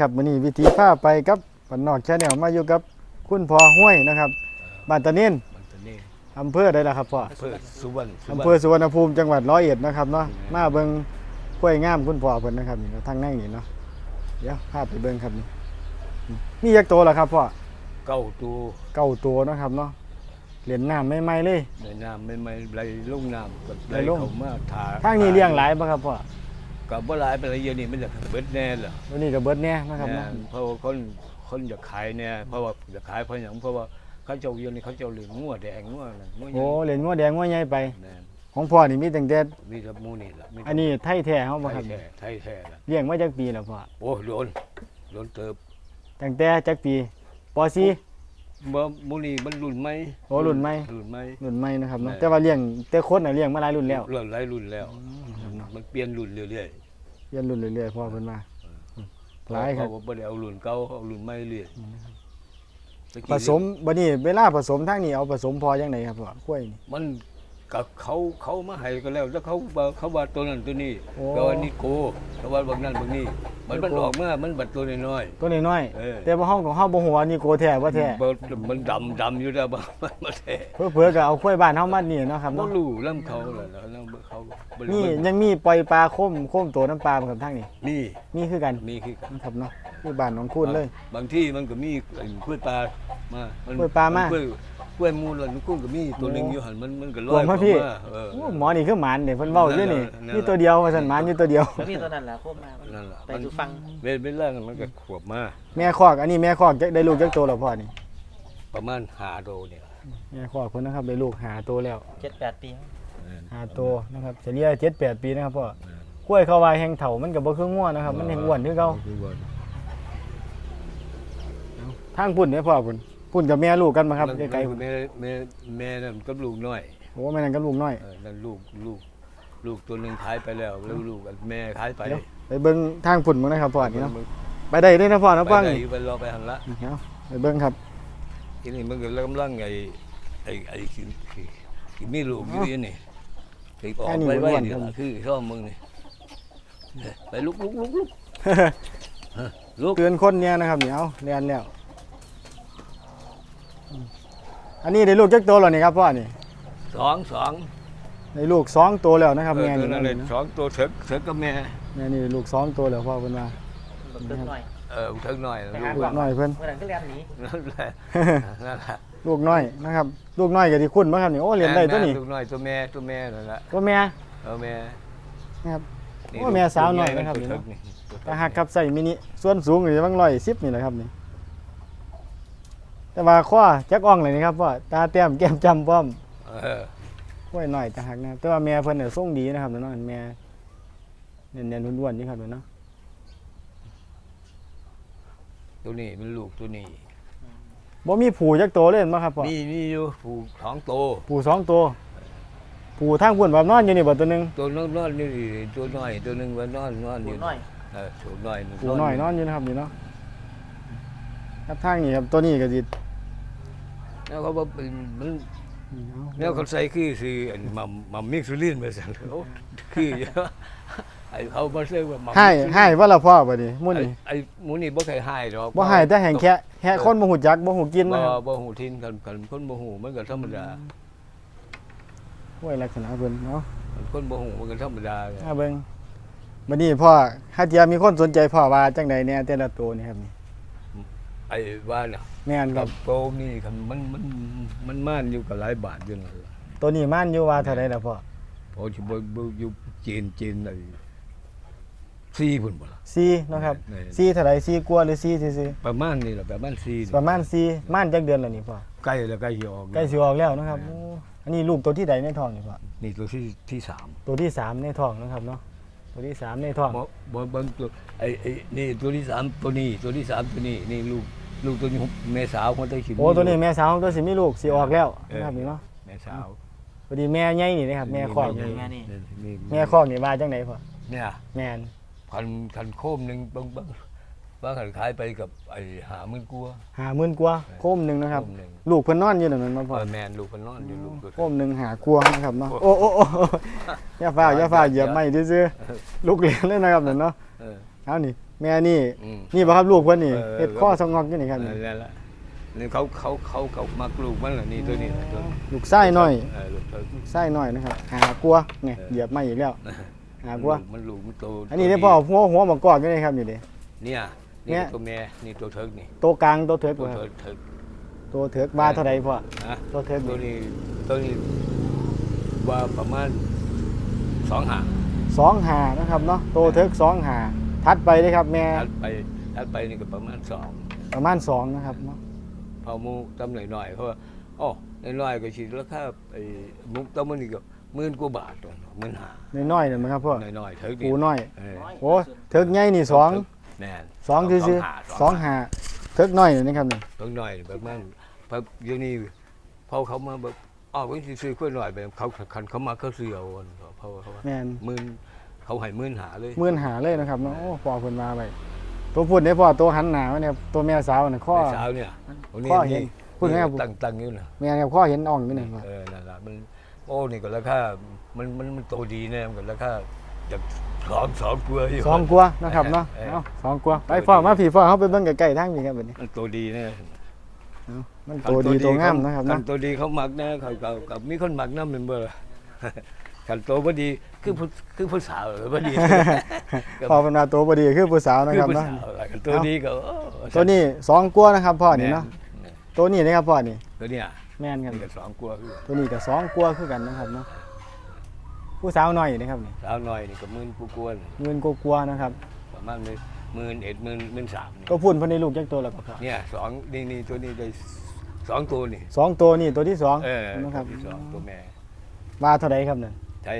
ครับมื้อนี้วิธีพาไปกับปันนอกแชนแนลมาอยู่กับคุณพ่อห้วยนะครับบ้านตะนินมันตัวนี้อำเภอใดล่ะครับพ่ออำเภอสุวรรณอำเภอสุวรรณภูมิจังหวัดร้อยเอ็ดนะครับเนาะมาเบิ่งกล้วยงามคุณพ่อเพิ่นนะครับนี่เนาะทางในนี่เนาะเดี๋ยวพาไปเบิ่งครับนี่มียักษ์โตแล้วครับพ่อเก้าตัวเก้าตัวเนาะครับเนาะเหรียญน้ำใหม่ๆเลย ในน้ำไม่ไม่ไหลลงน้ำก็ไหไหลลลงเข้ามาถาทางนี้เลี้ยงหลายบ่ครับพ่อ กับว่าหลายเป็นอะไรเยอะนี่มันจะเบิดแน่เหรอวันนี้ก็เบิดแน่นะครับแน่เนาะเพราะว่าคนคนอยากขายเนี่ยเพราะว่าอยากขายเพราะอย่างเพราะว่าเขาเจ้าเยอะนี่เขาเจ้าเหลืองงัวแดงงัวอะไรงัวใหญ่โอ้เหรียญงัวแดงงัวใหญ่ไปแน่ของพ่อนี่มีตั้งแต่มีทับมูนี่ละมีอันนี้ไทยแท้เฮาบ่ไทครับยแท้ไทยแท้ละเลี้ยงมาจากปีแล้วพ่อโอ้โดนโดนเติบตั้งแต่จากปีป .4 บ่มูนี่มันรุ่นไหมโอ้รุ่นใหม่ รุ่นไหมรุ่นใหม่นะครับเนาะแม่แต่ว่าเลี้ยงแต่คนน่ะเลี้ยงมาหลายรุ่นแล้ว รุ่นหลายรุ่นแล้ว มันเปลี่ยนรุ่นเรื่อยๆเลี้ยงรุ่นเรื่อยๆพ่อเพิ่นมาหลายครับ เพะว่บ่ได้เอารุ่นเก่าเอารุ่นใหม่เรื่อยตะผกี้สมบัดนี้เวลาผสมทางนี้เอาผสมพอจังไดครับพ่อกล้วยนี่มัน กับเขาเขามาให้ก็แล้วแล้วเขาว่าเขาว่าตัวนั้นตัวนี้โอ้ ก็ว่านี่โกเขาว่าบางนั้นบางนี้มันมันออกมามันบัดตัวน้อย ตัวน้อยเออๆแต่ว่าเฮาของเฮาบ่ฮู้ว่านี่โกแท้บ่แท้ๆบ่มันดำดำอยู่แล้วบ่มันบ่แท้เผื่อๆก็เอากล้วยบ้านเฮามานี่เนาะครับบ่เนาะรู้ลำเขาแล้วแล้วแล้วเขาบ่รู้นี่ยังมีปล่อยปลาโคมโคมตัวน้ำปลาเหมือนกับทางนี้มีมีคือกันมีคือกัน นะครับเนาะที่บ้านหนองคูนเลย บางที่มันก็มีไอ้กล้วยปลามา มักล้วยปลามากล้วยก ล้วยมูลแล้วมันกุ้งก็มีตัวหนึงอยู่หั่นมันมันก็ลบออยกมาเข้าพี่มาเออ โอ้หมอนี่คือหมานเนี่ยเพิ่นเว้าอยู่นี่นั่นแหละมีตัวเดียวว่าซั่นหมานอยู่ตัวเดียว แล้วมีตัวนั้นแหละโคมมานั่นล่ะไปมัน ดูฟังเวลเวลานั้นมันก็ขวบมาแม่คอกอันนี้แม่คอกจะได้ลูกจักโตแล้วพ่อนี่ประมาณหาโดเนี่ยแม่คอกเพิ่นนะครับได้ลูกหาโตแล้วเจ็ดแปดปีหาโตนะครับเฉลี่ย7 8 ปีนะครับพ่อกล้วยเขาว่าแห้งเฒ่ามันก็บ่คืองัวนะครับมันแห้งอ้วนคือเก่าคือว่าทางพุ่นเนี่ยพ่อพุ่น พุ่นกับแม่ลูกกันมาครับใกล้ๆพุ่นแม่แม่แม่นั่นกับลูกน้อยโอ้แม่นั่นกับลูกน้อยเออนั่นลูกลูกลูกตัวหนึงขายไปแล้วแล้วลูกอันแม่ขายไปเดี๋ยวไปเบิ่งทางพุ่นมั้งนะครับพ่อนี่เนาะมันไปได้เด้อนะพ่อนะไปฟังไหนนี่ไปรอไปหันละเอาไปเบิ่งครับทีนี้มันก็กำลังไอ้ไอ้ไอ้ที่ที่ที่มีลูกอยู่นี่นี่ที่ออกไปไว้นี่ล่ะคือชอบมึงนี่เนี่ยไปลุกลุกลุกลุกลุกเตือนคนเนี่ยนะครับนี่เอาเรียนแล้ว อืมอันนี้ได้ลูกจักโตแล้วนี่ครับพ่อนี่สองสองได้ลูกสองโตแล้วนะครับเออแม่ตัวนี่นั้นเลยนะสองตัวเถิกเถิกกับแม่แม่นี่ได้ลูกสองโตแล้วพ่อเพิ่นว่ารถตึ้งหน่อย เออเถิกหน่อยนะไปลูหากลูกน้อยเพิ่น เมื่อนั้นก็เรียนหนีนั่นแหละนั่นแหละลูกน้อยนะครับ ลูกน้อยก็ที่คุ้นบ่ครับนี่โอ้เรียนได้ตัวนี้ลูกน้อยตัวแม่ตัวแม่นั่นแหละตัวแม่เออแม่นะครับนี่โอ้แม่สาวน้อยลูกนะครับตัวนี่เถิเนาะกนี่ ตาหักครับใส่มินิส่วนสูงอยู่ประมาณ110นี่แหละครับนี่ แต่ว่าข้อจักอ่องเลยนี่ครับพ่อตาแต้มแก้มจำพร้อมเออกล้วยหน่อยแต่หักนะครับแต่ว่าแม่เพิ่นน่ะทรงดีนะครับเนาะแม่เนียนๆอ้วนๆนี่ครับเนาะตัวนี้เป็นลูกตัวนี้บ่มีผูจักโตเลยเห็นบ่ครับพ่อมีมีอยู่ผูกท้องโตผูสองตัวผูทางพุ่นแบบนอนอยู่นี่บ่ตัวหนึงตัวน้อยนอนนี่ตัวน้อยตัวหนึงว่านอนนอนอปูยู่หน่อยเออตัวน้อยผูน้อยนอนอยู่นะครับนี่เนาะ ครับทางนี้ครับตัวนี้ก็สิแล้วเขาบอกเป็นมันแล้วเขาใส่คือคืออันมัมมัมมิกซูลินไปสั่นโอ้คือเยอะไอ้เขาบ่เรียกว่ามัมให้ให้ว่าละพ่อบัดนี้มื้อไอ้นี้ไอ้หมูนี่บ่เคยให้ดอกบ่ให้แต่แห่งแค่แค่คนบ่ฮู้จักบ่ฮู้กินบ่นะครับบ่หูทินกันกันคนบ่หูมันก็ธรรมดาโอ้ยลักษณะเพิ่นเนาะคนบ่หูมันก็ธรรมดาไงอ่าเบิ่งบัดนี้พ่อถ้าเทียมีคนสนใจพ่อว่าจังใดแน่แต่ละตัวนี่ครับนี่ ไอ้ว่าน่ะแม่นคกัรับบโตนี่คันมันมันมันม่านอยู่กับหลายบาทอยู่นั่นล่ะตัวนี้มันอยู่ว่าเท่าใดล่ะพ่อพอสิบ่บ่อยู่จีนจีนไอ้ซี่พุ่นบ่ล่ะ4เนาะครับแม่น4เท่าใด4กว่าหรือ4ซื่อประมาณนี้ล่ะประมาณซี่ๆประมาณ4ม่านจักเดือนแล้วนี่พ่อใกล้แล้วใกล้สิออกใกล้สิออกแล้วนะครับโอ้อันนี้ลูกตัวที่ใดในท้องนี่พ่อนี่ตัวที่ที่สามตัวที่สามในท้องนะครับเนาะ ตัวที่สามในท้องบ่บ่เบิ่งตัวไอ้ไอ้นี่ตัวที่สามตัวนี้ตัวที่สามตัวนี้นี่ลูกลูกตัวนี้แม่สาวคนได้ขินโอ้ตัวนี้แม่สาวของตัวสิมีลูกสิออกแล้วเออนะครับนี่เนาะแม่สาวพอดีแม่ใหญ่นี่นะครับแม่คอกนี่นี่นี่นี่แม่คอกนี่ว่าจังไดพ่อเนี่ยแม่นพันพันโคมหนึงบางบาง บางขันขายไปกับไอ้หาหมื่นกว่าหาหมื่นกว่าโคมหนึงนะครับโมหนึ่ง ลูกเพิ่นนอนอยู่นั่นมันมาพ่อเออแมนลูกเพันนอนอยู่ลูกโคมหนึงหากลัวนะครับเนาะโอ้โอ้โอ้อย่าฟ้าวอย่าฟ้าวเหยียบไม้ซื่อๆลูกเหรียญเลยนะครับนั่นเนาะเออเอานี่ แม่นี่ อืม นี่บ่ครับลูกเพิ่นนี่เออ เฮ็ดข้อสงอกอยู่นี่ครับนี่นั่นแหละนี่เขาเขาเขาเขามักลูกมันเหรอนี่ตัวนี้นะตัวนี้ลูกไส้น้อยเออลูกเธอไส้น้อยนะครับหากลัวเนี่ยเออ เหยียบมาอีกแล้วหากลัวมันลูกมันโตอันนี้ได้พ่อหัวหัวหมอกอกอยู่นี่ครับนี่เด้เนี่ย เนี่นี่ยตัวแม่นี่ตัวเถิกนี่โตวกลางโตวเถิกตัวบ่คเถิรับกเถิกโตวเถิกว่าเท่าใดพ่อนะโตวเถิกตัวนี่นี้ตัวนี้ว่าประมาณสองหางสองหานะครับเนาะโตวเถิกสองหาทัดไปเลยครับแม่ถัดไปถัดไปนี่ก็ประมาณสองประมาณสองนะครับเนาะพอหมูตำหน่อยหน่อยๆเพราะว่าอ๋อน้อยๆก็ฉีดราคาไอ้หมุกตำมันนี่ก็หมื่นกว่าบาทตัวหมื่นห้าน้อยๆนั่นมั้งครับพ่อน้อยๆเถิกปูน้อยเออโอ้เถิกใหญ่นี่สองแน่น สองซื่อๆสองหาเถิกน้อยนี่นะครับนี่เพิ่งน้อยแบบนั้นเพราะเดี๋ยวนี้พอเขามาแบบอ๋อเพิ่งซื้อๆค่อยหน่อยแบบเขาคันเขามาเขาซื้อเอาอันเพราะว่าเขาว่าแม่นหมื่นเขาให้หมื่นหาเลยหมื่นหาเลยนะครับเนาะโอ้พ่อเพิ่นมาไปตัวพูดได้พ่อตัวหันหน้ามาเนี่ยตัวแม่สาวน่ะข้อในเช้าเนี่ยวันนี้ข้อเห็นพูดง่ายๆ ตั้งตั้งๆอยู่นะ แม่ครับข้อเห็นอ่องอยู่นี่ว่าเออนั่นแหละมัน โอ้ นี่ก็ราคา มัน มัน มันโตดีแน่มันก็ราคา จากสองสองกลัวาอยู่ สองกลัวนะครับเนาะเออ เอ้าสองกลัวไปฟ้อมาผีฟ้อเขาไปเบิ่งใกล้ๆทางนี้ครับบัดนี้มันโตดีแน่เอ้ามันตัวดีตัวงามนะครับคัเนาะนตัวดีเขามักแน่เขาเขากับมีคนมักน้ำเป็นเบอร์ขันโตบ่ดีคือผู้คือผู้สาวเออบ่ดีพอเป็นมาตัวบ่ดีคือผู้สาวนะคือครับผู้เนาะ สาวขันตัวดีก็โอ้ตัวนี้สองกลัวนะครับพ่อนี่แม่เนาะตัวนี้นะครับพ่อนี่ตัวเนี้ยแม่นครับนี่ก็สองกลัวคือตัวนี้ก็สองกลัวคือกันนะครับเนาะ ผู้สาวน้อยนะครับนี่สาวน้อยนี่ก็หมื่นผู้กวนเงินกลัวๆนะครับ ประมาณหมื่นเอ็ดหมื่นหมื่นสามนี่ก็พูดเพิ่นได้ลูกจักตัวแล้วก็พ่อเนี่ยสองนี่นี่ตัวนี้ได้สองตัวนี่สองตัวนี่ตัวที่สองเออนะครับตัวที่สองตัวแม่ว่าเท่าใดครับนั่นใช่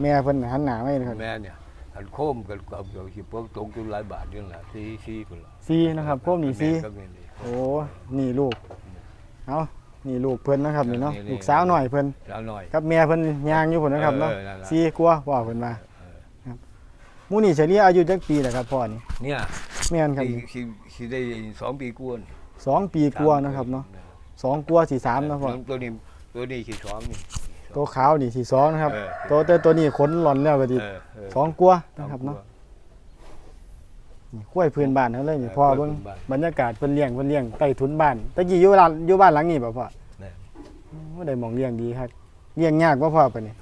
แม่เพิ่นหันหน้ามาให้นะครับแม่เนี่ยขันโคมกับกับกับที่พวกตกจุหลายบาทนี่แหละสี่สี่คนละซีนะครับพวกนี้ซีแม่ก็มีนี่โอ้นี่ลูกเอา นี่ลูกเพิ่นนะครับนี่เนาะนี่นี่ ลูกสาวหน่อยเพิ่นสาวน้อย กับแม่เพิ่นย่างอยู่พุ่นนะครับเนาะเออนั่นล่ะซีกว่าว่าเพิ่นมาครับหมู่นี่เฉลี่ยอายุจักปีแหละครับพ่อนี่เนี่ยแม่นครับที่ที่ที่ได้สองปีกวนสองปีกว่านะครับเนาะสองกว่าสี่สามนะพ่อตัวนี้ตัวนี้คือสองนี่ ตัวขาวนี่สี่สองนะครับเออ ตัวแต่ตัวนี้ขนหล่อนแล้วก็ดีเออเออสองกว่าสองนะครับกเนาะว่านี่ข้วยพื้นบ้านเขาเลยนี่เออพ่อข้วยเบิ่งพื้นบ้านบรรยากาศเพิ่นเลี้ยงเพิ่นเลี้ยงใต้ถุนบ้านตะกี้อยู่ร้านอยู่บ้านหลังนี้บ่พ่อ แน่บ่ได้หมองเลี้ยงดีครับเลี้ยงยากบ่พ่อปานนี้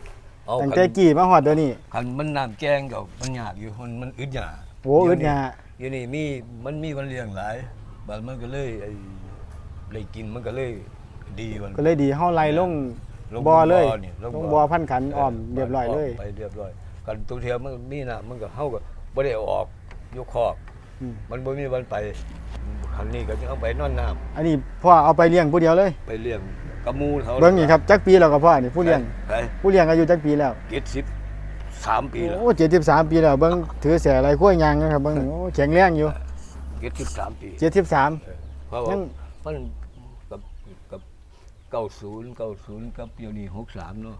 เอาตั้งคัแต่นกี้มาฮอดเดี๋ยวนี้คันมันน้ำแจ้งกับมันยากอยู่มันมันอึดยากโอ้อึดยาอยู่นี่มีมันมีวันเลี้ยงหลายบางมันก็เลยไอ้ได้กินมันก็เลยดีมันก็เลยดีเฮาไล่ลงลงบ่อเลยนี่ลงบ่อพันขันอ้อมเรียบร้อยเลยไปเรียบร้อยกันตัวเทียมมันมีน่ะมันก็เฮาก็บ่ได้เอาออกยกคอกอืมมันบ่มีวันไปคันนี้ก็จะเอาไปนอนน้ำอันนี้พ่อเอาไปเลี้ยงผู้เดียวเลย ไปเลี้ยง กระมูเขาเบิ่งนี่ครับจักปีแล้วก็พ่อนี่ผู้เลี้ยงไปผู้เลี้ยงอายุจักปีแล้วเจ็ดสิบสามปีแล้วโอ้73ปีแล้วเบิ่งถือแสอะไรข้วยยางนะครับเบิ่งโอ้แข็งแรงอยู่เจ็ดสิบสามปี73เพราะยัว่างมันกับกับเก้าศูนย์เก้าศูนย์กับเดี๋ยวนี้หกสามเนาะ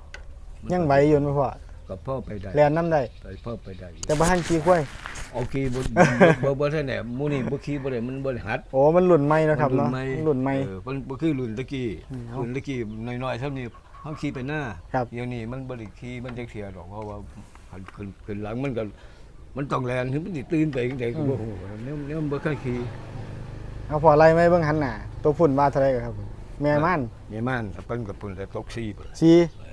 ยังไหวอยู่นะพ่อกับพ่อไปได้แล่นน้ำได้ไปพ่อไปได้แต่บ่ทันขี่ข้วย โอเคบ่บ่บ่ท่านแหน่หมูนี่บ่ขี่บ่ได้มันบ่ได้หัด โอ้มันรุ่นใหม่นะครับมัเนาะรุ่นใหม่เออมันบ่คือรุ่นตะกี้อืมเอารุ่นตะกี้น้อยๆเท่านี้เฮาขี่ไปหน้าครับ เดี๋ยวนี้มันบ่ได้ขี่มันจักเสียดอกเพราะว่าหันขึ้นขึ้นหลังมันก็มันต้องแล่นถึงมันสิตื่นไปจังได๋ก็บ่ฮู้แนวแนวมันบ่เคยขี่เอาพอไล่ไหมเบิ่งหันหน้าตัวพุ่นว่าเท่าไหรกันครับผมแม่ม่านนี่มันเพิ่นกับเพิ่นแต่ตกซี่พุ่นสี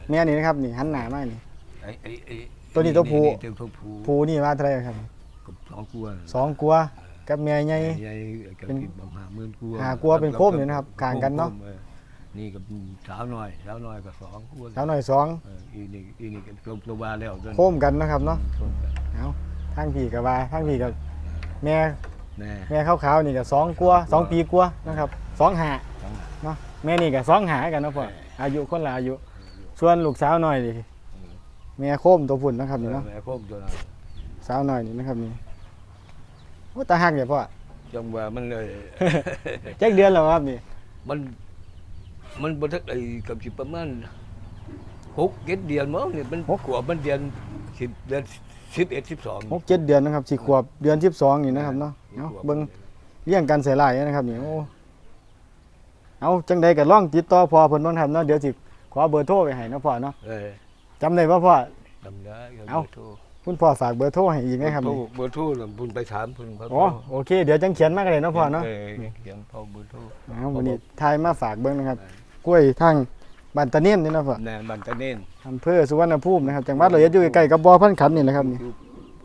แม่นี่นะครับนี่หันหน้ามานี่ ไอ้ไอ้ไอ้ตัวนี้ตัวผู้ตัวตัวผู้ภูนี่ว่าเท่าไหรกันครับ กับสองกวนสองกัวกับแม่ใหญ่ ใหญ่กับเป็นที่บำหาหมื่นกวนหากลัวเป็นโคมอยู่นะครับกลางกันเนาะ ออนี่กับสาวน้อยสาวน้อยกับสองกวนสาวหน่อยสองเอออีนี่อีนี่ก็ตัวบาแล้วจนโคมกันนะครับเนาะโค้มกันเอาทางพี่กับว่าทางพี่กับแม่แน่แม่ขาวๆนี่กับสองกัวสองปีกัวนะครับสองหาสองหาเนาะแม่นี่กับสองหากันเนาะพ่ออายุคนละอายุส่วนลูกสาวหน่อยดิแม่โคมตัวพุ่นนะครับนี่เนาะ แม่โค้มตัวนั้น สาวหน่อยนี่นะครับนี่โอ้ตาหักเนี่ยพ่อ จังว่ามันเลย แจ็คเดือนแล้วครับนี่มัน มันบ่ทักไอ้กับสิประมาณหกเจ็ดเดือนมั้งนี่มันขวบมันเดือนสิบเดือนสิบเอ็ดสิบสองหกเจ็ดเดือนนะครับสี่ขวบเดือนสิบสองนี่นะครับเนาะเอาเบิ่งเลี้ยงกันใส่ลายนะครับนี่โอ้เอาจังใดก็ล่องติดต่อพ่อเพิ่นบ่ครับเนาะเดี๋ยวสิขอเบอร์โทรไปให้เนาะพ่อเนาะเออจำได้บ่พ่อจำได้ก็เอ้าโทร คุณพ่อฝากเบอร์โทรให้อีกนะครับโทรนี่เบอร์โทรน่ะพุ่นไปถามเพิ่นเขาอ๋อโอเค เดี๋ยวจังเขียนมากันเลยเนาะพ่อเนาะเเขียนพ่อเบอร์โทรเอาวันนี้ทายมาฝากเบิ่งนะครับกล้วยทางบ้านตะเนียนนี่เนาะพ่อแนนบันตะเน่นอำเภอสุวรรณภูมินะครับ จังหวัดร้อยเอ็ดอยู่ใกล้ๆกับบ่อพันขันนี่แหละครับนี่อยู่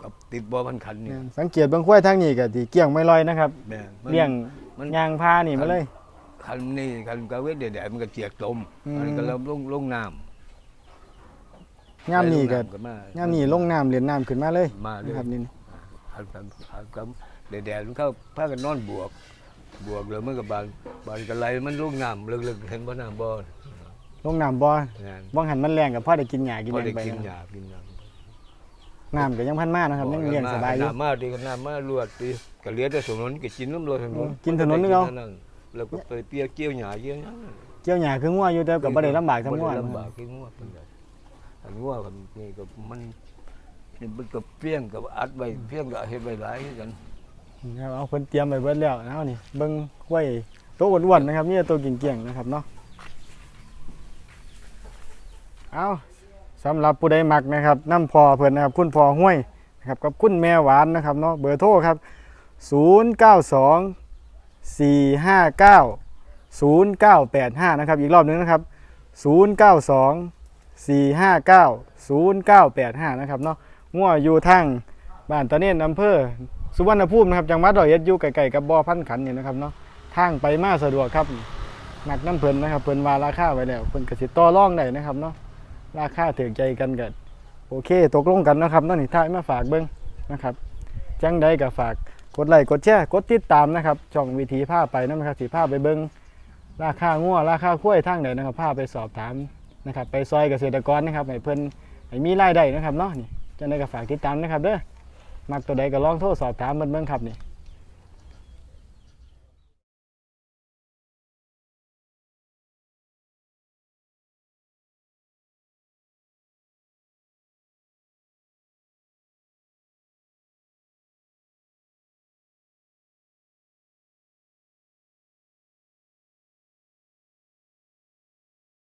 กับติดบ่อพันขันนี่สังเกตเบิ่งกล้วยทางนี้ก็สิเกี่ยงไม่ลอยนะครับแม่นมัน เลี้ยงมัน ยางพานี่มาเลย คันนี่คันกะเวทเดี๋ยวๆมันก็เจียกตมอืมอันนี้ก็เริ่มลงลงน้ำ งามนี่ก็ลงำมงามนี่ลงน้ำเล่นน้ำขึ้นมาเลยมาเลยนะครับนี่คันคันคันคันเดี๋ยวๆมันเข้าพากันนอนบวก บวกแล้วมันก็บานบานกันไหลมันลงน้ำลึกๆเห็นบ่น้ำบ่ลงน้ำบ่อนั่นบ่หันมันแรงกับพ่อได้กินหญ้ากินพอหยัได้งไปกินนะหญ้ากินน้ำน้ำก็ยังพันมานะครับยังเลี้ยงสบายอยู่น้ำมาดีกันน้ำมาลวดดีก็เหลือแต่ถนนก็กินน้ำลวดถนอืนมกินถนนนึกเอาแล้วก็ไปเปียกเกี่ยวหญ้าเกี่ยวหยังเกี่ยวหญ้าคืองัวอยู่แต่ก็บ่ได้ลำบากทั้งงัวบ่ได้ลำบากคืองัวปานใด อันงัวก็นี่ก็มันนี่มันก็เพี้ยงกับอัดไว้เพี้ยงก็เฮ็ดไว้หลายคือกันครับเอาเพิ่นเตรียมไว้เบิดแล้วเอานี่เบิ่งกล้วยตัวอ้วนๆนะครับมีแต่ตัวเก่งๆนะครับเนาะเอาสำหรับผู้ใดมักนะครับน้ำพอเพิ่นนะครับ คุณพอห้วยนะครับกับคุณแม่หวานนะครับเนาะเบอร์โทรครับ 092 459 0985 นะครับ อีกรอบหนึงนะครับ 092 459 0985 นะครับเนาะงัวอยู่ทางบ้านตะเนียนอำเภอสุวรรณภูมินะครับจังหวัดร้อยเอ็ดอยู่ไกลๆกับบ่อพันขันนี่นะครับเนาะทางไปมาสะดวกครับมักน้ำเพิ่นนะครับเพิ่นวาราคาไว้แล้วเพิ่นก็สิต่อร่องได้นะครับเนาะราคาถึงใจกันกันโอเคตกลงกันนะครับนาะนี่ท้ายมาฝากเบิ่งนะครับจังใดก็ฝากกดไลค์กดแชร์กดติดตามนะครับช่องวิธีผ้าไปนะครับสีผ้าไปเบิ้งราคางัวราคาข้ยทางไหนนะครับผ้าไปสอบถาม นะครับไปซอยเกษตรกรนะครับให้เพิ่นให้มีรายได้นะครับเนาะนี่จังใดก็ฝากติดตามนะครับเด้อมักตัวใดก็ลองโทรสอบถามเบิ่งเบิ่งครับนี่